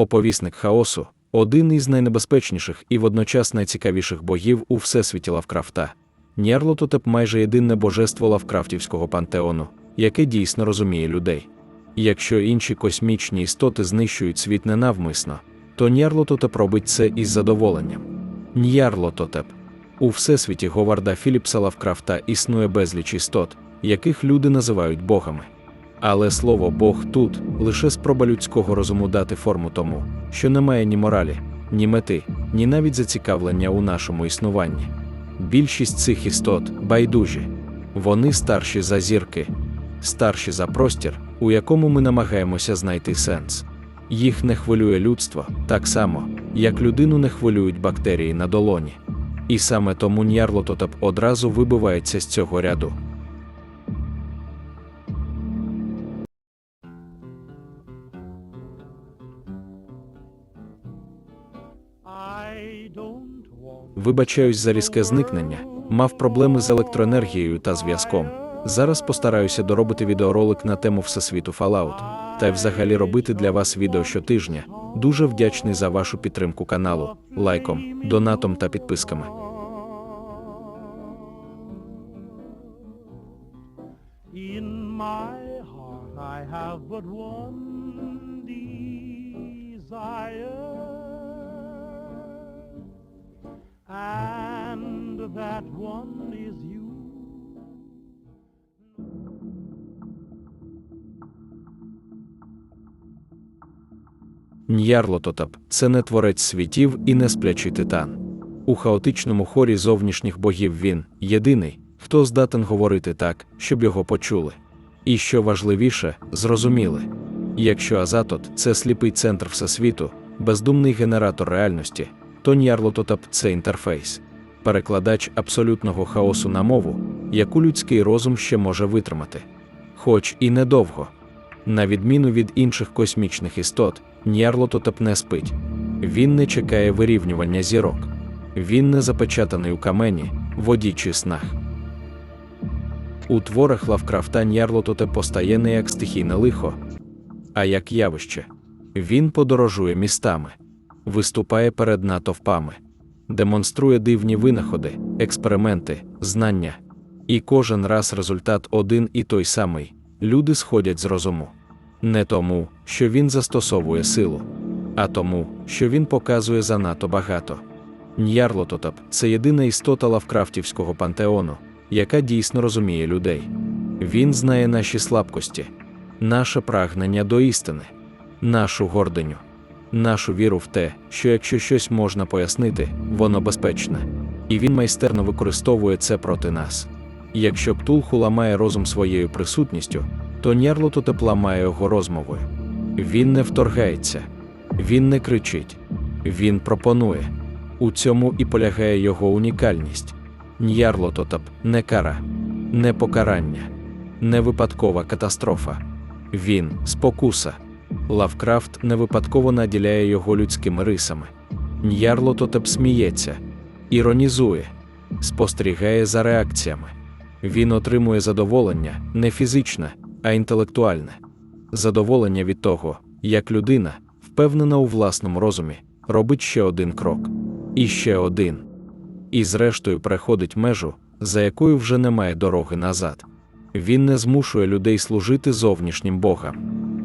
Оповісник хаосу один із найнебезпечніших і водночас найцікавіших богів у всесвіті Лавкрафта. Нєрлототеп майже єдине божество Лавкрафтівського пантеону, яке дійсно розуміє людей. Якщо інші космічні істоти знищують світ ненавмисно, то Нєрлототеп робить це із задоволенням. Ньярлототеп. У всесвіті Говарда Філіпса Лавкрафта існує безліч істот, яких люди називають богами. Але слово Бог тут лише спроба людського розуму дати форму тому, що немає ні моралі, ні мети, ні навіть зацікавлення у нашому існуванні. Більшість цих істот байдужі, вони старші за зірки, старші за простір, у якому ми намагаємося знайти сенс. Їх не хвилює людство так само, як людину не хвилюють бактерії на долоні. І саме тому Ньярлототеп одразу вибивається з цього ряду. Вибачаюсь за різке зникнення, мав проблеми з електроенергією та зв'язком. Зараз постараюся доробити відеоролик на тему Всесвіту Fallout, та й взагалі робити для вас відео щотижня. Дуже вдячний за вашу підтримку каналу, лайком, донатом та підписками. in my heart I have but one that one is you. Ньярлототеп це не творець світів і не сплячий титан. У хаотичному хорі зовнішніх богів він єдиний, хто здатен говорити так, щоб його почули. І що важливіше, зрозуміли. Якщо Азатот це сліпий центр всесвіту, бездумний генератор реальності, то Ньярлототеп це інтерфейс, перекладач абсолютного хаосу на мову, яку людський розум ще може витримати. Хоч і недовго. На відміну від інших космічних істот, Ньярлототеп не спить. Він не чекає вирівнювання зірок. Він не запечатаний у камені, воді чи снах. У творах Лавкрафта Ньярлототеп постає не як стихійне лихо, а як явище. Він подорожує містами, виступає перед натовпами, демонструє дивні винаходи, експерименти, знання. І кожен раз результат один і той самий люди сходять з розуму. Не тому, що він застосовує силу, а тому, що він показує занадто багато. Ньярлототеп це єдина істота лавкрафтівського пантеону, яка дійсно розуміє людей. Він знає наші слабкості, наше прагнення до істини, нашу гординю, нашу віру в те, що якщо щось можна пояснити, воно безпечне, і він майстерно використовує це проти нас. Якщо Птулху ламає розум своєю присутністю, то Нєрлототеп ламає його розмовою. Він не вторгається, він не кричить, він пропонує. У цьому і полягає його унікальність. Ньярлототеп не кара, не покарання, не випадкова катастрофа. Він спокуса. Лавкрафт не випадково наділяє його людськими рисами. Ньярлототеп сміється, іронізує, спостерігає за реакціями. Він отримує задоволення не фізичне, а інтелектуальне. Задоволення від того, як людина, впевнена у власному розумі, робить ще один крок. І ще один. І зрештою переходить межу, за якою вже немає дороги назад. Він не змушує людей служити зовнішнім богам.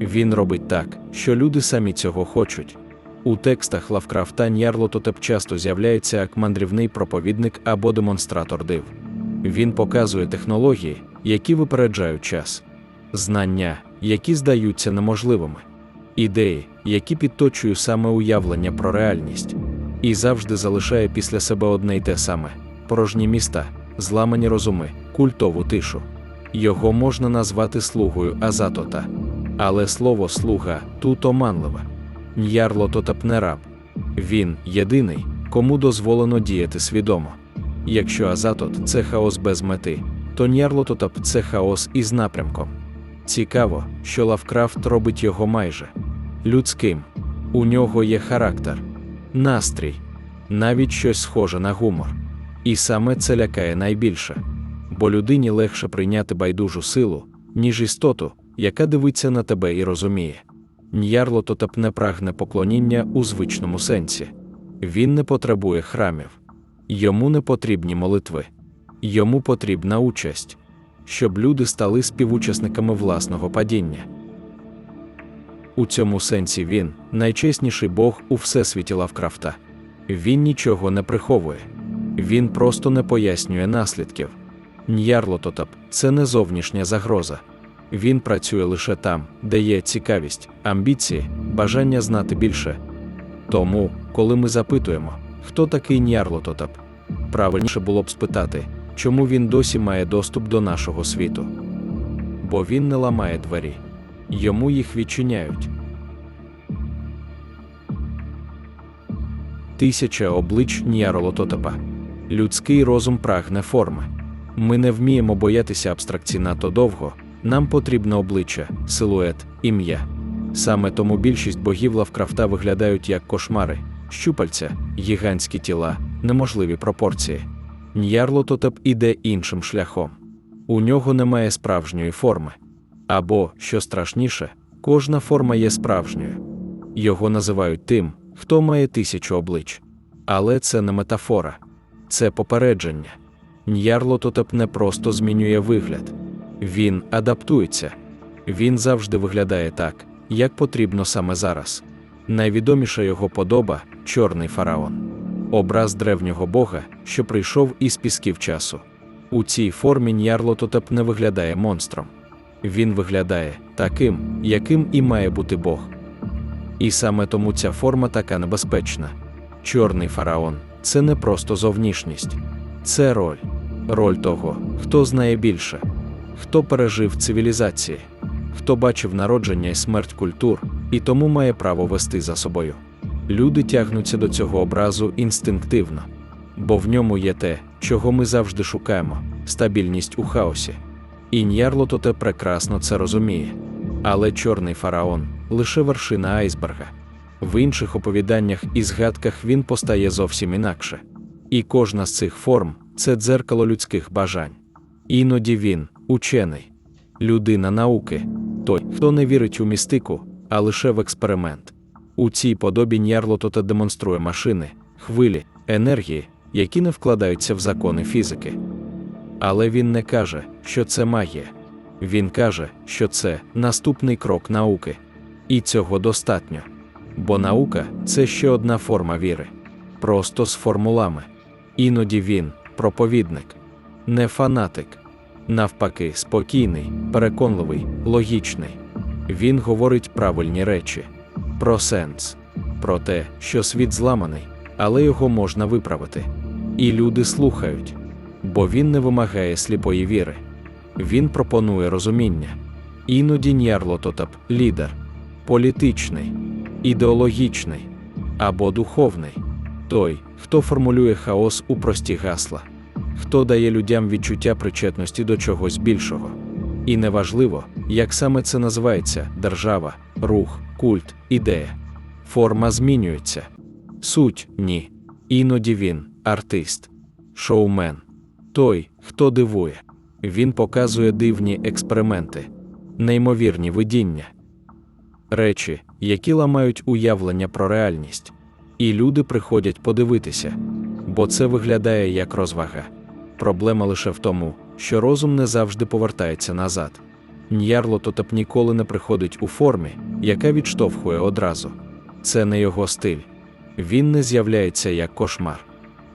Він робить так, що люди самі цього хочуть. У текстах Лавкрафта Ньярлототеп часто з'являється як мандрівний проповідник або демонстратор див. Він показує технології, які випереджають час, знання, які здаються неможливими, ідеї, які підточують саме уявлення про реальність, і завжди залишає після себе одне й те саме: порожні міста, зламані розуми, культову тишу. Його можна назвати слугою Азатота. Але слово слуга тут оманливе. Ньярлототеп не раб. Він єдиний, кому дозволено діяти свідомо. Якщо Азатот це хаос без мети, то Ньярлототеп це хаос із напрямком. Цікаво, що Лавкрафт робить його майже людським. У нього є характер, настрій, навіть щось схоже на гумор. І саме це лякає найбільше, бо людині легше прийняти байдужу силу, ніж істоту, яка дивиться на тебе і розуміє. Ньярлототеп не прагне поклоніння у звичному сенсі. Він не потребує храмів. Йому не потрібні молитви. Йому потрібна участь, щоб люди стали співучасниками власного падіння. У цьому сенсі він найчесніший Бог у всесвіті Лавкрафта. Він нічого не приховує, він просто не пояснює наслідків. Ньярлототап це не зовнішня загроза. Він працює лише там, де є цікавість, амбіції, бажання знати більше. Тому, коли ми запитуємо, хто такий Ньярлототап, правильніше було б спитати, чому він досі має доступ до нашого світу. Бо він не ламає двері, йому їх відчиняють. Тисяча облич Ньярлототапа. Людський розум прагне форми. Ми не вміємо боятися абстракцій надто довго, нам потрібно обличчя, силует, ім'я. Саме тому більшість богів Лавкрафта виглядають як кошмари, щупальця, гігантські тіла, неможливі пропорції. Ньярлототеп іде іншим шляхом. У нього немає справжньої форми. Або, що страшніше, кожна форма є справжньою. Його називають тим, хто має тисячу облич. Але це не метафора, це попередження. Ньярлототеп не просто змінює вигляд, він адаптується. Він завжди виглядає так, як потрібно саме зараз. Найвідоміша його подоба чорний фараон, образ древнього бога, що прийшов із пісків часу. У цій формі Ньярлототеп не виглядає монстром. Він виглядає таким, яким і має бути Бог. І саме тому ця форма така небезпечна. Чорний фараон це не просто зовнішність, це роль, роль того, хто знає більше, хто пережив цивілізації, хто бачив народження і смерть культур, і тому має право вести за собою. Люди тягнуться до цього образу інстинктивно, бо в ньому є те, чого ми завжди шукаємо стабільність у хаосі. І Ньярлототе прекрасно це розуміє. Але чорний фараон лише вершина айсберга. В інших оповіданнях і згадках він постає зовсім інакше. І кожна з цих форм це дзеркало людських бажань. Іноді він учений, людина науки, той, хто не вірить у містику, а лише в експеримент. У цій подобі Ньярлототе демонструє машини, хвилі, енергії, які не вкладаються в закони фізики. Але він не каже, що це магія. Він каже, що це наступний крок науки. І цього достатньо. Бо наука це ще одна форма віри. Просто з формулами. Іноді він проповідник, не фанатик. Навпаки, спокійний, переконливий, логічний. Він говорить правильні речі про сенс, про те, що світ зламаний, але його можна виправити. І люди слухають, бо він не вимагає сліпої віри. Він пропонує розуміння. Іноді Ньярлототап – лідер, політичний, ідеологічний або духовний, той, хто формулює хаос у прості гасла, хто дає людям відчуття причетності до чогось більшого. І неважливо, як саме це називається держава, рух, культ, ідея. Форма змінюється. Суть ні. Іноді він артист, шоумен, той, хто дивує. Він показує дивні експерименти, неймовірні видіння, речі, які ламають уявлення про реальність. І люди приходять подивитися, бо це виглядає як розвага. Проблема лише в тому, що розум не завжди повертається назад. Ньярлототеп ніколи не приходить у формі, яка відштовхує одразу. Це не його стиль. Він не з'являється як кошмар,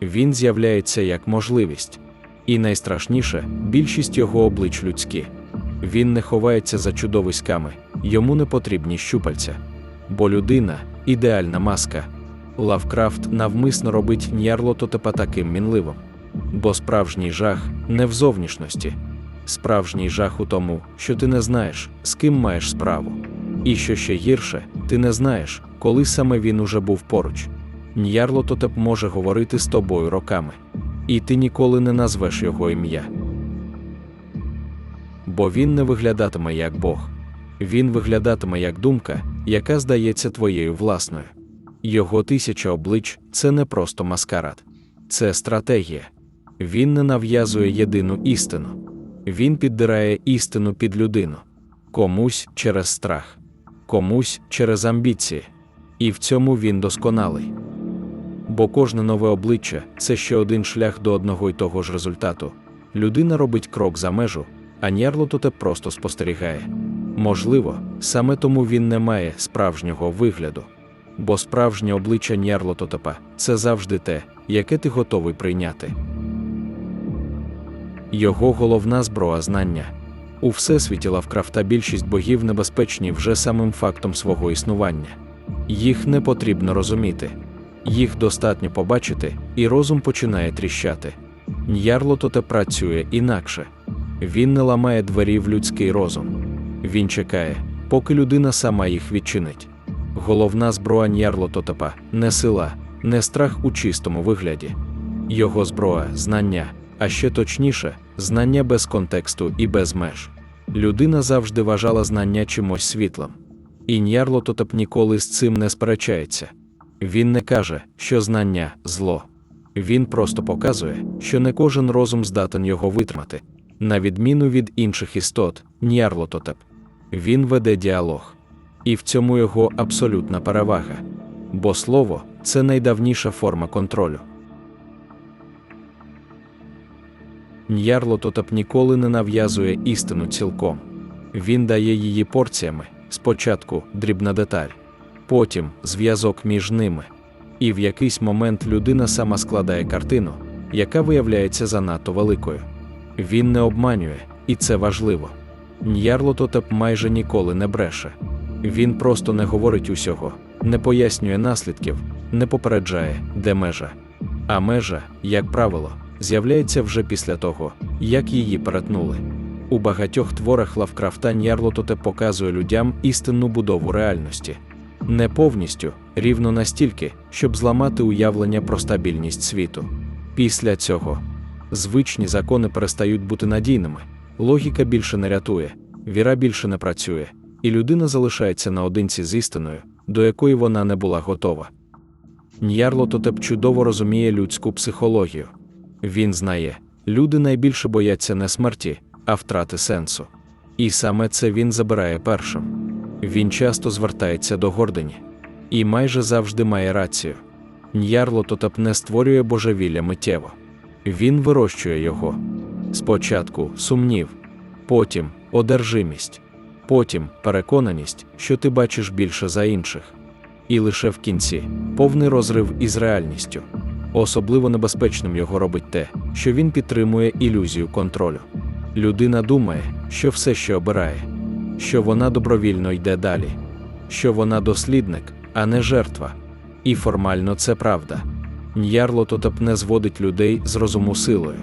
він з'являється як можливість. І найстрашніше, більшість його облич людські. Він не ховається за чудовиськами, йому не потрібні щупальця. Бо людина ідеальна маска. Лавкрафт навмисно робить Ньярлототепа таким мінливим. Бо справжній жах не в зовнішності, справжній жах у тому, що ти не знаєш, з ким маєш справу. І що ще гірше, ти не знаєш, коли саме він уже був поруч. Ньярлототеп може говорити з тобою роками, і ти ніколи не назвеш його ім'я. Бо він не виглядатиме як Бог, він виглядатиме як думка, яка здається твоєю власною. Його тисяча облич це не просто маскарад, це стратегія. Він не нав'язує єдину істину, він піддирає істину під людину, комусь через страх, комусь через амбіції. І в цьому він досконалий. Бо кожне нове обличчя це ще один шлях до одного й того ж результату. Людина робить крок за межу, а Нєрлототеп просто спостерігає. Можливо, саме тому він не має справжнього вигляду. Бо справжнє обличчя Нєрлототепа це завжди те, яке ти готовий прийняти. Його головна зброя знання. У всесвіті Лавкрафта більшість богів небезпечні вже самим фактом свого існування. Їх не потрібно розуміти. Їх достатньо побачити, і розум починає тріщати. Ньярлототе працює інакше. Він не ламає двері в людський розум. Він чекає, поки людина сама їх відчинить. Головна зброя Ньярлототепа не сила, не страх у чистому вигляді. Його зброя знання, а ще точніше, знання без контексту і без меж. Людина завжди вважала знання чимось світлим. І Ньярлототеп ніколи з цим не сперечається. Він не каже, що знання зло. Він просто показує, що не кожен розум здатен його витримати. На відміну від інших істот, Ньярлототеп. Він веде діалог. І в цьому його абсолютна перевага. Бо слово це найдавніша форма контролю. Ньярлототеп ніколи не нав'язує істину цілком. Він дає її порціями, спочатку дрібна деталь, потім зв'язок між ними. І в якийсь момент людина сама складає картину, яка виявляється занадто великою. Він не обманює, і це важливо. Ньярлототеп майже ніколи не бреше. Він просто не говорить усього, не пояснює наслідків, не попереджає, де межа. А межа, як правило, з'являється вже після того, як її перетнули. У багатьох творах Лавкрафта Ньярлототеп показує людям істинну будову реальності. Не повністю, рівно настільки, щоб зламати уявлення про стабільність світу. Після цього звичні закони перестають бути надійними, логіка більше не рятує, віра більше не працює, і людина залишається наодинці з істиною, до якої вона не була готова. Ньярлототеп чудово розуміє людську психологію. Він знає, люди найбільше бояться не смерті, а втрати сенсу. І саме це він забирає першим. Він часто звертається до гордині і майже завжди має рацію. Ньярлототеп не створює божевілля миттєво. Він вирощує його. Спочатку сумнів, потім одержимість, потім переконаність, що ти бачиш більше за інших. І лише в кінці повний розрив із реальністю. Особливо небезпечним його робить те, що він підтримує ілюзію контролю. Людина думає, що все ще обирає, що вона добровільно йде далі, що вона дослідник, а не жертва. І формально це правда. Ньярлототеп не зводить людей з розуму силою.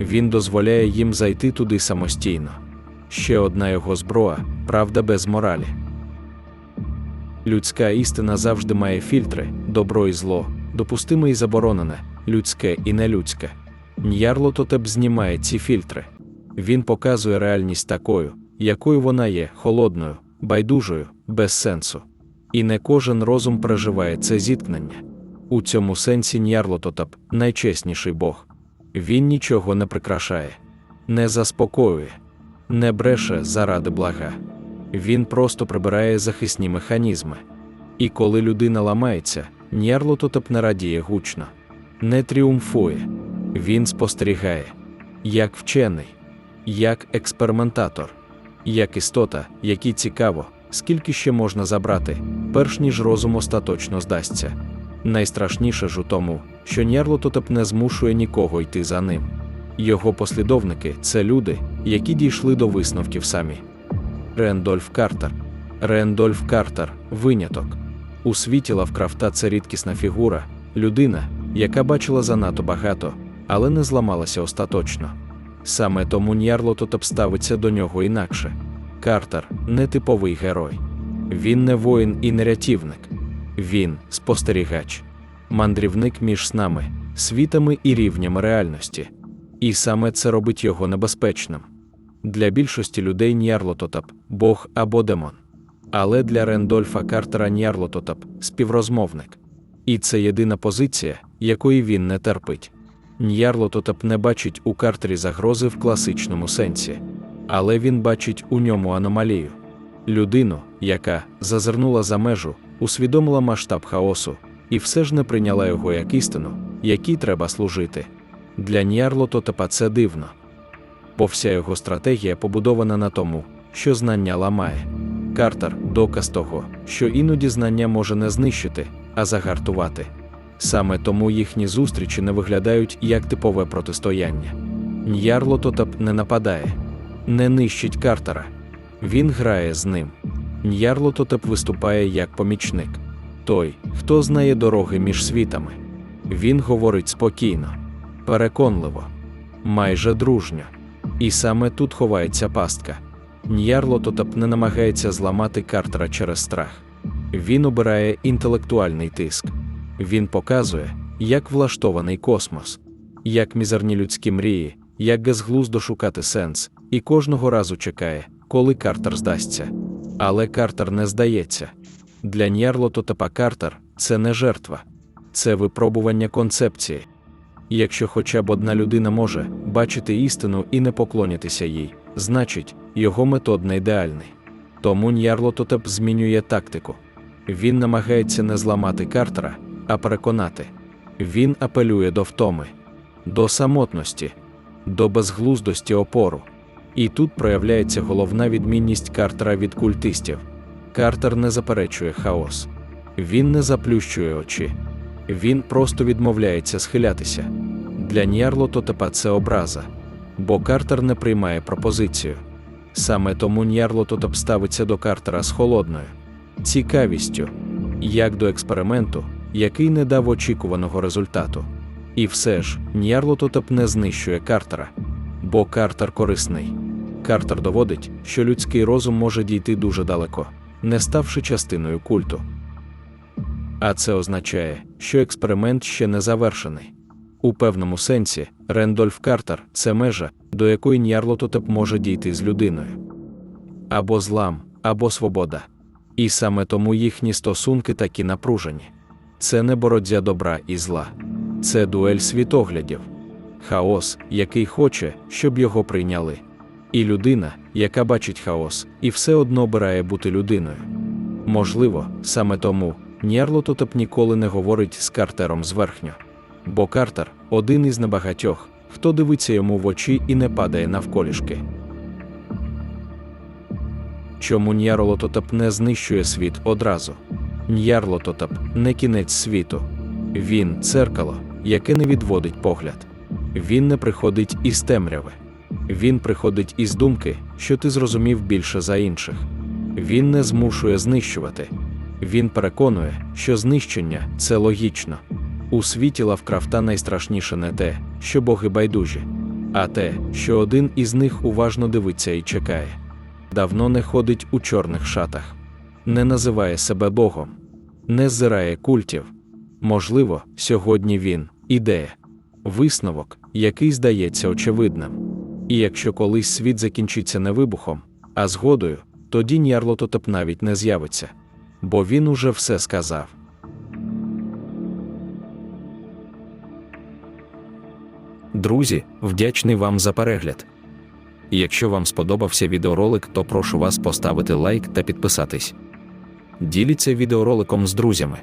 Він дозволяє їм зайти туди самостійно. Ще одна його зброя правда без моралі. Людська істина завжди має фільтри, добро і зло, допустиме і заборонене, людське і нелюдське. Ньярлототеп знімає ці фільтри. Він показує реальність такою, якою вона є, холодною, байдужою, без сенсу. І не кожен розум переживає це зіткнення. У цьому сенсі Ньярлототеп найчесніший Бог. Він нічого не прикрашає, не заспокоює, не бреше заради блага. Він просто прибирає захисні механізми. І коли людина ламається, Ньярлототеп не радіє гучно, не тріумфує. Він спостерігає, як вчений, як експериментатор, як істота, якій цікаво, скільки ще можна забрати, перш ніж розум остаточно здасться. Найстрашніше ж у тому, що Нєрлототеп не змушує нікого йти за ним. Його послідовники це люди, які дійшли до висновків самі. Рендольф Картер. Рендольф Картер виняток. У світі Лавкрафта це рідкісна фігура, людина, яка бачила занадто багато, але не зламалася остаточно. Саме тому Ньярлототеп ставиться до нього інакше. Картер нетиповий герой. Він не воїн і не рятівник. Він спостерігач, мандрівник між нами, світами і рівнями реальності. І саме це робить його небезпечним. Для більшості людей Ньярлототап Бог або демон. Але для Рендольфа Картера Ньярлототап співрозмовник. І це єдина позиція, якої він не терпить. Ньярлототап не бачить у Картері загрози в класичному сенсі, але він бачить у ньому аномалію. людину, яка зазирнула за межу, усвідомила масштаб хаосу, і все ж не прийняла його як істину, якій треба служити. Для Ньярлототепа це дивно. Бо вся його стратегія побудована на тому, що знання ламає. Картер доказ того, що іноді знання може не знищити, а загартувати. Саме тому їхні зустрічі не виглядають як типове протистояння. Ньярлототеп не нападає, не нищить Картера. Він грає з ним. Ньярлототеп виступає як помічник. Той, хто знає дороги між світами. Він говорить спокійно, переконливо, майже дружньо. І саме тут ховається пастка. Ньярлототеп не намагається зламати Картера через страх. Він обирає інтелектуальний тиск. Він показує, як влаштований космос, як мізерні людські мрії, як безглуздо шукати сенс, і кожного разу чекає, коли Картер здасться. Але Картер не здається. Для Ньярлототепа Картер це не жертва, це випробування концепції. Якщо хоча б одна людина може бачити істину і не поклонятися їй, значить, його метод не ідеальний. Тому Ньярлототеп змінює тактику. Він намагається не зламати Картера, а переконати. Він апелює до втоми, до самотності, до безглуздості опору. І тут проявляється головна відмінність Картера від культистів. Картер не заперечує хаос. Він не заплющує очі. Він просто відмовляється схилятися. Для Ньярлототепа це образа, бо Картер не приймає пропозицію. Саме тому Ньярлототеп ставиться до Картера з холодною цікавістю, як до експерименту, який не дав очікуваного результату. І все ж Ньярлототеп не знищує Картера, бо Картер корисний. Картер доводить, що людський розум може дійти дуже далеко, не ставши частиною культу. А це означає, що експеримент ще не завершений. У певному сенсі, Рендольф Картер це межа, до якої Ньярлототеп може дійти з людиною. Або злам, або свобода. І саме тому їхні стосунки такі напружені. Це не боротьба добра і зла, це дуель світоглядів, хаос, який хоче, щоб його прийняли. І людина, яка бачить хаос, і все одно обирає бути людиною. Можливо, саме тому Ньярлототеп ніколи не говорить з Картером зверхньо. Бо Картер один із небагатьох, хто дивиться йому в очі і не падає навколішки. Чому Ньярлототеп не знищує світ одразу? Ньярлототеп не кінець світу. Він церкало, яке не відводить погляд. Він не приходить із темряви. Він приходить із думки, що ти зрозумів більше за інших. Він не змушує знищувати. Він переконує, що знищення це логічно. У світі Лавкрафта найстрашніше не те, що боги байдужі, а те, що один із них уважно дивиться і чекає. Давно не ходить у чорних шатах, не називає себе Богом, не ззирає культів. Можливо, сьогодні він ідея, висновок, який здається очевидним. І якщо колись світ закінчиться не вибухом, а згодою, тоді Ньярлототеп навіть не з'явиться, бо він уже все сказав. Друзі, вдячний вам за перегляд. Якщо вам сподобався відеоролик, то прошу вас поставити лайк та підписатись. Діліться відеороликом з друзями.